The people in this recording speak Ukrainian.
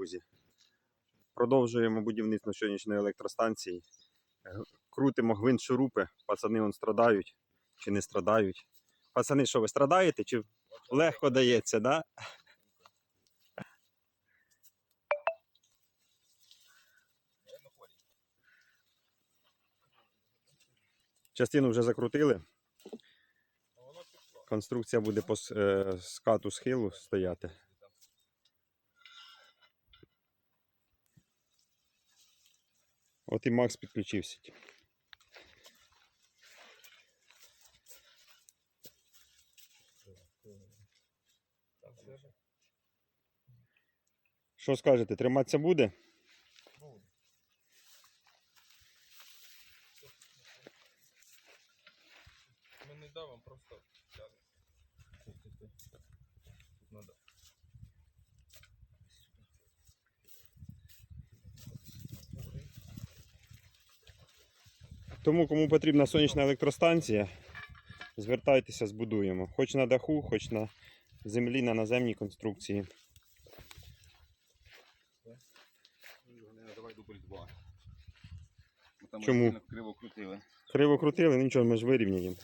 друзі. Продовжуємо будівництво сонячної електростанції. Е, Крутимо гвинт шурупи. Пацани он страдають чи не страдають. Пацани, що ви страдаєте? Чи легко дається, да? Частину вже закрутили. Конструкція буде по е, скату схилу стояти. От і Макс підключився. Що скажете, триматися буде? Ми не давимо, просто тягнемо. Тому кому потрібна сонячна електростанція, звертайтеся, збудуємо. Хоч на даху, хоч на землі, на наземній конструкції. Давай дубль 2. Там Чому? криво крутили. Криво крутили, ну нічого, ми ж вирівняємо.